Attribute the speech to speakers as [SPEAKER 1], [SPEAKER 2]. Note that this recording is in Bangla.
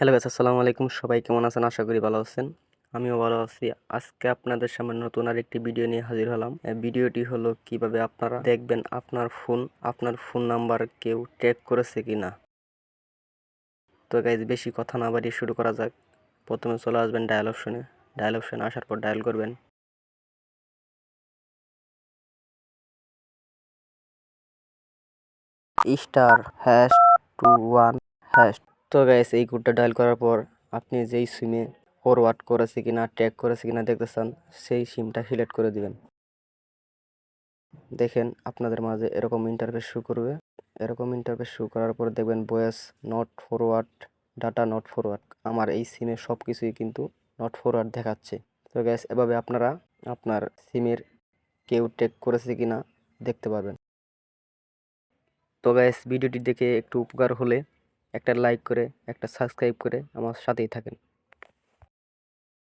[SPEAKER 1] হ্যালো গাছ আসসালামু আলাইকুম। সবাই কেমন আছেন? আশা করি ভালো আছেন। আমিও ভালো আছি। আজকে আপনাদের সামনে নতুন আর একটি ভিডিও নিয়ে হাজির হলাম। এই ভিডিওটি হলো কীভাবে আপনারা দেখবেন আপনার ফোন আপনার ফোন নাম্বার কেউ ট্র্যাক করেছে কিনা। তো গাইজ বেশি কথা না বাড়িয়ে শুরু করা যাক। প্রথমে চলে আসবেন ডায়াল অপশনে। ডায়াল অপশনে আসার পর ডায়াল করবেন। Star hash two one hash তো গাইস এই কোডটা ডায়াল করার পর আপনি যেই সিমে ফরওয়ার্ড করেছে কি না ট্যাগ করেছে কি না দেখতে চান সেই সিমটা সিলেক্ট করে দিবেন। দেখেন আপনাদের মাঝে এরকম ইন্টারফেস শো করবে। এরকম ইন্টারফেস শো করার পর দেখবেন voice not forward data not forward আমার এই সিমে সব কিছুই কিন্তু নট ফরওয়ার্ড দেখাচ্ছে। তো গ্যাস এভাবে আপনারা আপনার সিমের কেউ ট্যাগ করেছে কি না দেখতে পারবেন। তো গ্যাস ভিডিওটি দেখে একটু উপকার হলে একটা লাইক করে একটা সাবস্ক্রাইব করে আমার সাথেই থাকেন।